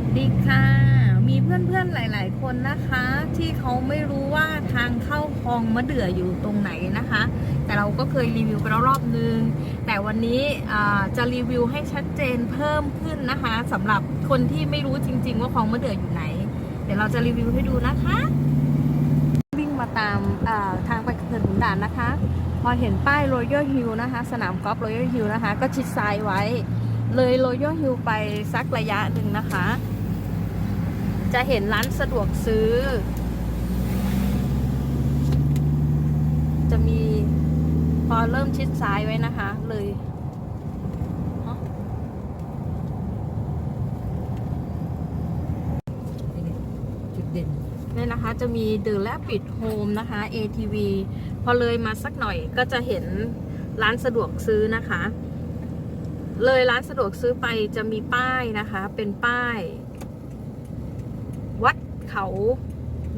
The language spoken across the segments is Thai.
วัสดีค่ะ มีเพื่อนๆหลาย ๆ คนนะคะ ที่เขาไม่รู้ว่าทางเข้าคลองมะเดื่ออยู่ตรงไหนนะคะ แต่เราก็เคยรีวิวไปแล้วรอบนึง แต่วันนี้จะรีวิวให้ชัดเจนเพิ่มขึ้นนะคะสำหรับคนที่ไม่รู้จริง ๆ ว่าคลองมะเดื่ออยู่ไหน เดี๋ยวเราจะรีวิวให้ดูนะคะ วิ่งมาตามทางไปเขื่อนขุนด่านนะคะ พอเห็นป้าย Royal Hill นะคะ สนามกอล์ฟ Royal Hill นะคะ ก็ชิดซ้ายไว้ เลย Royal Hill ไปสักระยะหนึ่งนะคะ จะเห็นร้านสะดวกซื้อ จะมีพอเริ่มชิดซ้ายไว้นะคะ เลยฮะจุดเด่นเนี่ยนะคะจะมี The Rapid Home นะคะ ATV พอเลยมาสักหน่อยก็จะเห็นร้านสะดวกซื้อนะคะ เลยร้านสะดวกซื้อไปจะมีป้ายนะคะ เป็นป้าย วัดเขา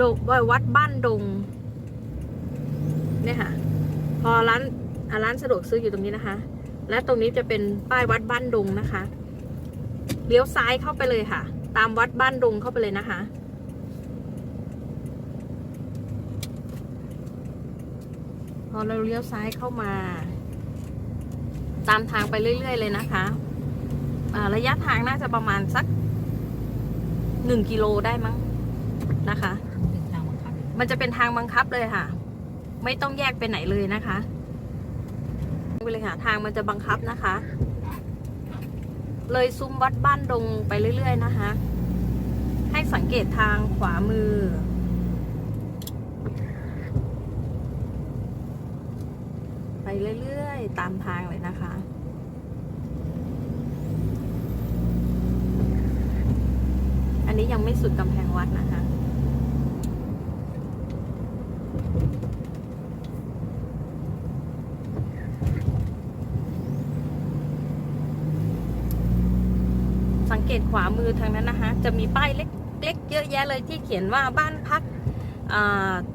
ดงเอ่อวัดบ้านดงเนี่ยค่ะ พอร้านอะร้านสะดวกซื้ออยู่ตรงนี้นะคะ และตรงนี้จะเป็นป้ายวัดบ้านดงนะคะเลี้ยวซ้ายเข้าไปเลยค่ะ ตามวัดบ้านดงเข้าไปเลยนะคะ พอเราเลี้ยวซ้ายเข้ามา ตามทางไปเรื่อย ๆ เลยนะคะระยะทางน่าจะประมาณสักหนึ่งกิโลได้มั้งนะคะ มันจะเป็นทางบังคับเลยค่ะ ไม่ต้องแยกไปไหนเลยนะคะไปเลยค่ะ ทางมันจะบังคับนะคะ เลยซุ้มวัดบ้านดงไปเรื่อย ๆ นะคะ ให้สังเกตทางขวามือ ไปเรื่อยๆ ตามทางเลยนะคะ อันนี้ยังไม่สุดกำแพงวัดนะคะสังเกตขวามือทางนั้นนะคะ จะมีป้ายเล็กๆเยอะแยะเลยที่เขียนว่าบ้านพัก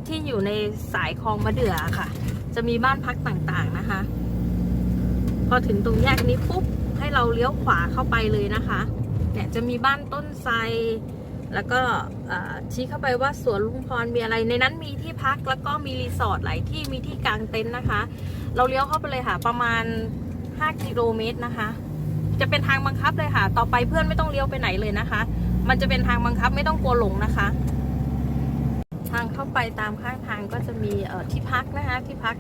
ที่อยู่ในสายคลองมะเดื่อค่ะ จะมีบ้านพักต่างๆนะคะ พอถึงตรงแยกนี้ปุ๊บให้เราเลี้ยวขวาเข้าไปเลยนะคะเนี่ยจะมีบ้านต้นไทรแล้วก็ชี้เข้าไปว่าสวนลุงพรมีอะไร ในนั้นมีที่พักแล้วก็มีรีสอร์ทหลายที่มีที่กางเต็นท์นะคะ เราเลี้ยวเข้าไปเลยค่ะ ประมาณ 5 กิโลเมตรนะคะ จะเป็นทางบังคับเลยค่ะ ต่อไปเพื่อนไม่ต้องเลี้ยวไปไหนเลยนะคะ มันจะเป็นทางบังคับไม่ต้องกลัวหลงนะคะ ทางเข้าไปตามข้างทางก็จะมีเอ่อที่พักนะคะที่พัก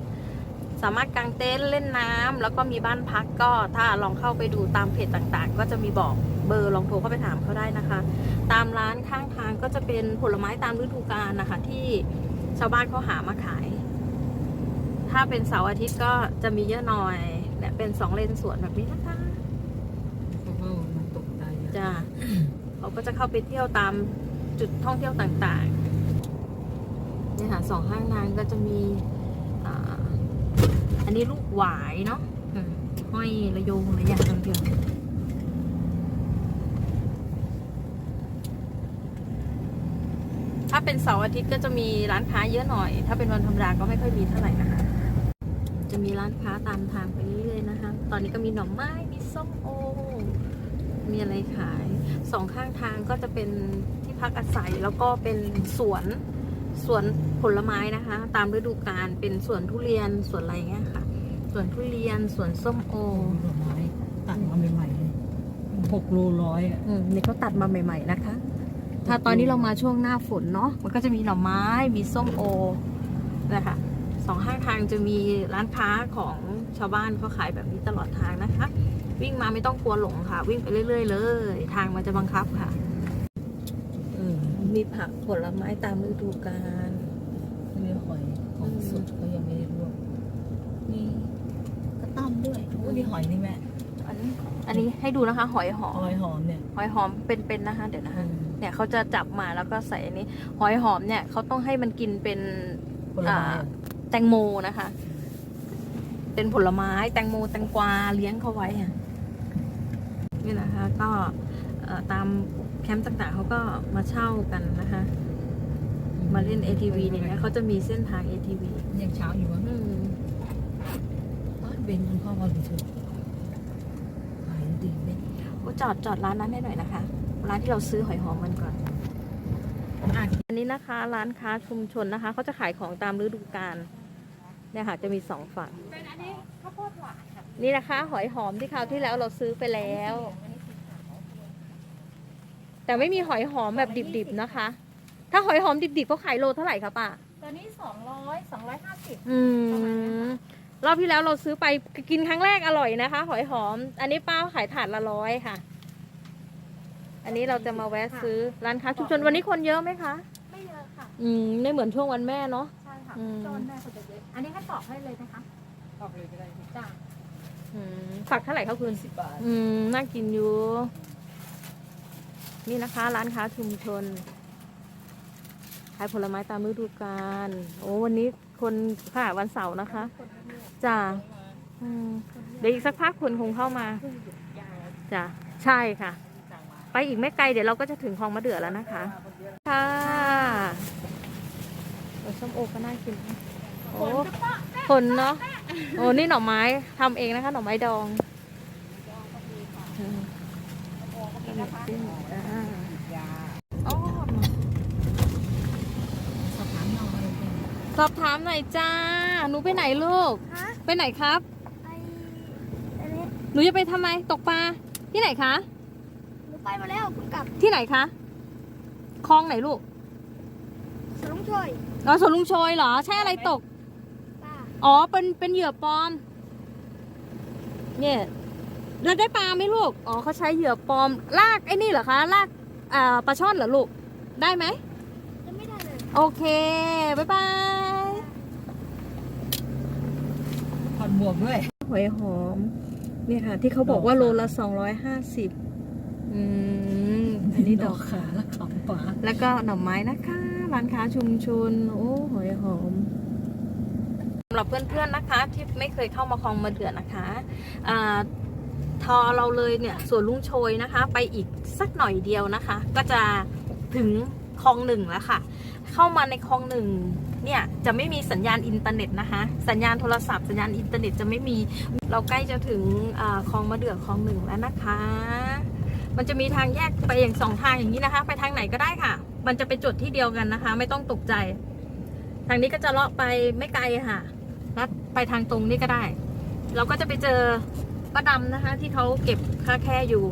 สามารถกางเต็นท์เล่นน้ำแล้วก็มีบ้านพักก็ถ้าลองเข้าไปดูตามเพจต่างๆ ก็จะมีบอกเบอร์ลองโทรเข้าไปถามเขาได้นะคะ ตามร้านข้างทางก็จะเป็นผลไม้ตามฤดูกาลนะคะ ที่ชาวบ้านเขาหามาขาย ถ้าเป็นเสาร์อาทิตย์ก็จะมีเยอะหน่อยเนี่ยเป็นสองเลนสวนแบบนี้นะคะเพราะว่ามันตกใจอะจ้าเขาก็จะเข้าไปเที่ยวตามจุดท่องเที่ยวต่างๆ เนี่ยค่ะสองข้างทางก็จะมีอันนี้ลูกหวายเนาะห้อยระยงระยางกันอยู่ถ้าเป็นเสาร์อาทิตย์ก็จะมีร้านค้าเยอะหน่อย ถ้าเป็นวันธรรมดาก็ไม่ค่อยมีเท่าไหร่นะคะ จะมีร้านค้าตามทางไปเรื่อยๆนะคะ ตอนนี้ก็มีหน่อไม้ มีส้มโอ มีอะไรขาย สองข้างทางก็จะเป็นที่พักอาศัยแล้วก็เป็นสวน สวนผลไม้นะคะ ตามฤดูกาลเป็นสวนทุเรียนสวนอะไรเงี้ยค่ะสวนทุเรียนสวนส้มโอดอกไม้ตัดมาใหม่ๆเลยหกโลร้อยอะอืมนี่เขาตัดมาใหม่ ๆ นะคะ ถ้าตอนนี้เรามาช่วงหน้าฝนเนาะมันก็จะมีหน่อไม้มีส้มโอนะคะสองข้างทางจะมีร้านค้าของชาวบ้านเขาขายแบบนี้ตลอดทางนะคะ วิ่งมาไม่ต้องกลัวหลงค่ะ วิ่งไปเรื่อย ๆ เลย ทางมันจะบังคับค่ะเออ มีผักผลไม้ตามฤดูกาลมีหอยของสดเขายังไม่ได้ลวกนี่กระต้อมด้วยโอ้นี่หอยนี่แม่อันนี้อันนี้ให้ดูนะคะ หอยหอมหอยหอมเนี่ยหอยหอมเป็นๆนะคะ เดี๋ยวนะคะอืมเนี่ยเขาจะจับมาแล้วก็ใส่อันนี้ หอยหอมเนี่ยเขาต้องให้มันกินเป็นผลไม้อ่าอะแตงโมนะคะ เป็นผลไม้แตงโมแตงกวาเลี้ยงเขาไว้อะนี่นะคะ ก็เอ่อตาม แคมป์ต่างๆเขาก็มาเช่ากันนะคะ มาเล่น ATV เนี่ยนะเขาจะมีเส้นทาง ATV ยังเช้าอยู่วะอืมบ้านเบนคุณพ่อมาดูเถอะขายดีเบนโอ้จอดจอดร้านนั้นให้หน่อยนะคะ ร้านที่เราซื้อหอยหอมมันก่อนอะอันนี้นะคะ ร้านค้าชุมชนนะคะเขาจะขายของตามฤดูกาลเนี่ยค่ะจะมีสองฝั่ง เป็นอันนี้ข้าวโพดหวานค่ะนี่นะคะ หอยหอมที่คราวที่แล้วเราซื้อไปแล้ว แต่ไม่มีหอยหอมแบบดิบๆนะคะ ถ้าหอยหอมดิบๆเขาขายโลเท่าไหร่คะป้าตัวนี้สองร้อยสองร้อยห้าสิบอืมรอบที่แล้วเราซื้อไปกินครั้งแรกอร่อยนะคะ หอยหอม อันนี้ป้าขายถาดละร้อยค่ะ อันนี้เราจะมาแวะซื้อร้านค้าชุมชนวันนี้คนเยอะไหมคะไม่เยอะค่ะ อืมไม่เหมือนช่วงวันแม่เนาะใช่ค่ะอืมโจนแม่คนจะเยอะอันนี้ให้ตอกให้เลยนะคะตอกเลยก็ได้จ้าอืมฝักเท่าไหร่คะคุณสิบบาท อืมน่ากินอยู่ นี่นะคะร้านค้าชุมชนขายผลไม้ตามฤดูกาลโอ้วันนี้คนค่ะวันเสาร์นะคะจ้าเดี๋ยวอีกสักพักคนคงเข้ามาจ้ะใช่ค่ะ ไปอีกไม่ไกลเดี๋ยวเราก็จะถึงคลองมะเดื่อแล้วนะคะ ค่ะโอ้ส้มโอก็น่ากินโอ้ผลเนาะโอ้นี่หน่อไม้ทำเองนะคะ หน่อไม้ดอง น้องเลยสอบถามหน่อยจ้า หนูไปไหนลูก ฮะไปไหนครับไออันนี้หนูจะไปทำไม ตกปลา ที่ไหนคะ หนูไปมาแล้วเพิ่งกลับที่ไหนคะ คลองไหนลูกสลุงช่วยอ๋อสวนลุงโชยเหรอ ใช่อะไรตก ป้าอ๋อ เป็น เป็นเหยื่อปลอม เนี่ย เราได้ปลาไหมลูก อ๋อเขาใช้เหยื่อปลอม ลากไอ้นี่เหรอคะ ลากอ่าปลาช่อนเหรอลูก ได้ไหมจะไม่ได้เลย โอเค บ๊ายบายผ่อนบวกด้วย หอยหอม เนี่ยค่ะ ที่เขาบอกว่าโลละสองร้อยห้าสิบอืม อันนี้ดอกขาและขำปลาแล้วก็หน่อไม้นะคะ ร้านค้าชุมชน โอ้หอยหอมสำหรับเพื่อนๆนะคะ ที่ไม่เคยเข้ามาคลองมาเดือนะคะอา ทอเราเลยเนี่ยสวนลุงโชยนะคะ ไปอีกสักหน่อยเดียวนะคะ ก็จะถึงคลองหนึ่งแล้วค่ะ เข้ามาในคลองหนึ่งเนี่ยจะไม่มีสัญญาณอินเทอร์เน็ตนะคะ สัญญาณโทรศัพท์สัญญาณอินเทอร์เน็ตจะไม่มีเราใกล้จะถึงคลองมะเดื่อคลองหนึ่งแล้วนะคะ มันจะมีทางแยกไปอย่างสองทางอย่างนี้นะคะ ไปทางไหนก็ได้ค่ะ มันจะไปจุดที่เดียวกันนะคะ ไม่ต้องตกใจ ทางนี้ก็จะเลาะไปไม่ไกลค่ะลัดไปทางตรงนี้ก็ได้ เราก็จะไปเจอ ป้าดำนะคะ ที่เขาเก็บค่าแค่อยู่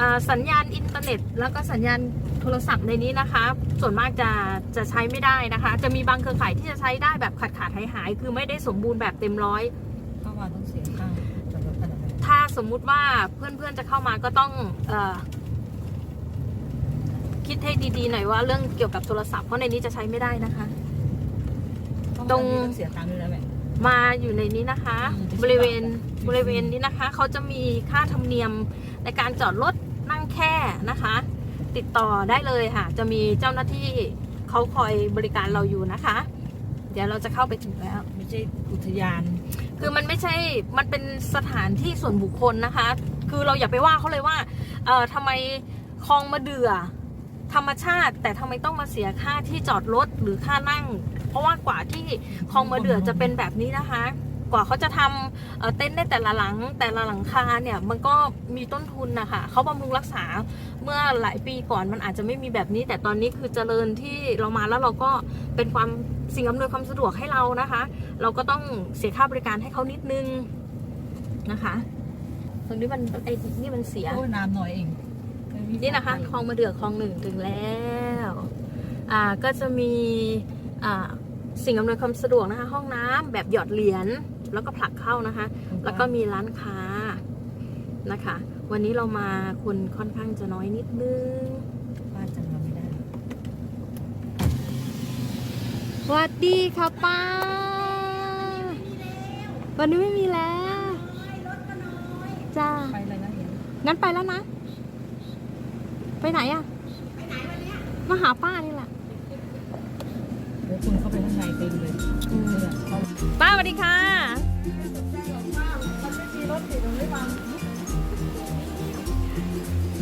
อ่าสัญญาณอินเทอร์เน็ต แล้วก็สัญญาณโทรศัพท์ในนี้นะคะ ส่วนมากจะจะใช้ไม่ได้นะคะ จะมีบางเครือข่ายที่จะใช้ได้แบบขาดขาดหายหายๆคือไม่ได้สมบูรณ์แบบเต็มร้อยเข้ามาต้องเสียค่าจำนวนขนาดไหนถ้าสมมุติว่าเพื่อนๆจะเข้ามาก็ต้องเออคิดให้ดีๆหน่อยว่าเรื่องเกี่ยวกับโทรศัพท์เพราะในนี้จะใช้ไม่ได้นะคะ ตรงเสียตังค์ด้วยนะแม่ มาอยู่ในนี้นะคะอืมบริเวณบริเวณนี้นะคะ เขาจะมีค่าธรรมเนียมในการจอดรถนั่งแค่นะคะ ติดต่อได้เลยค่ะ จะมีเจ้าหน้าที่เขาคอยบริการเราอยู่นะคะ เดี๋ยวเราจะเข้าไปถึงแล้ว ไม่ใช่อุทยาน คือมันไม่ใช่มันเป็นสถานที่ส่วนบุคคลนะคะ คือเราอย่าไปว่าเขาเลยว่าเอ่อทำไมคลองมาเดือธรรมชาติ แต่ทำไมต้องมาเสียค่าที่จอดรถหรือค่านั่ง เพราะว่ากว่าที่คลองมาเดือจะเป็นแบบนี้นะคะ กว่าเขาจะทำเอ่อเต้นท์ได้แต่ละหลังแต่ละหลังคาเนี่ยมันก็มีต้นทุนนะคะเขาบำรุงรักษาเมื่อหลายปีก่อนมันอาจจะไม่มีแบบนี้ แต่ตอนนี้คือเจริญที่เรามาแล้วเราก็เป็นความสิ่งอำนวยความสะดวกให้เรานะคะ เราก็ต้องเสียค่าบริการให้เขานิดนึงนะคะตรงนี้มันไอ้นี่มันเสียโอ้ยน้ำหน่อยเองนี่นะคะคลองมาเดือคลองหนึ่งถึงแล้ว อ่าก็จะมีอ่า สิ่งอำนวยความสะดวกนะคะ ห้องน้ำแบบหยอดเหรียญแล้วก็ผลักเข้านะคะ แล้วก็มีร้านค้านะคะ วันนี้เรามาคนค่อนข้างจะน้อยนิดนึงป้าจำเราไม่ได้สวัสดีค่ะป้า วันนี้ไม่มีแล้วจ้าไปเลยนะเห็นงั้นไปแล้วนะ ไปไหนอะไปไหนวันนี้มาหาป้านี่แหละโอ้ คุณเข้าไปข้างในเต็มเลยเนี่ยเขาป้าสวัสดีค่ะ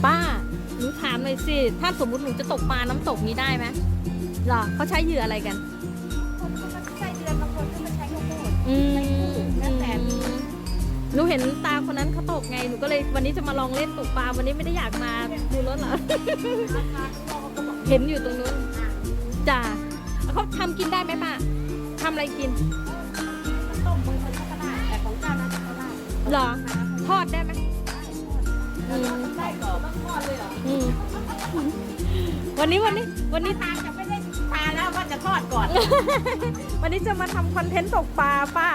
ป้าหนูถามหน่อยสิ ถ้าสมมุติหนูจะตกปลาน้ำตกนี้ได้ไหมหรอเขาใช้เหยื่ออะไรกันคนก็มาใช้เดือนบางคนก็มาใช้ข้าวโพดอืมแล้วแต่อืมหนูเห็นตาคนนั้นเขาตกไง หนูก็เลยวันนี้จะมาลองเล่นตกปลา วันนี้ไม่ได้อยากมาดูรถเหรอ เห็นอยู่ตรงนู้นจ้า เขาทำกินได้ไหมป้าทำอะไรกินต้มมือคนก็ได้แต่ของเจ้านั้นก็ได้เหรอทอดได้ไหมอืมได้ก่อนต้องทอดเลยเหรออืมวันนี้วันนี้วันนี้ตาจะไม่ได้ตาแล้วว่าจะทอดก่อน วันนี้จะมาทำคอนเทนต์ตกปลาป้า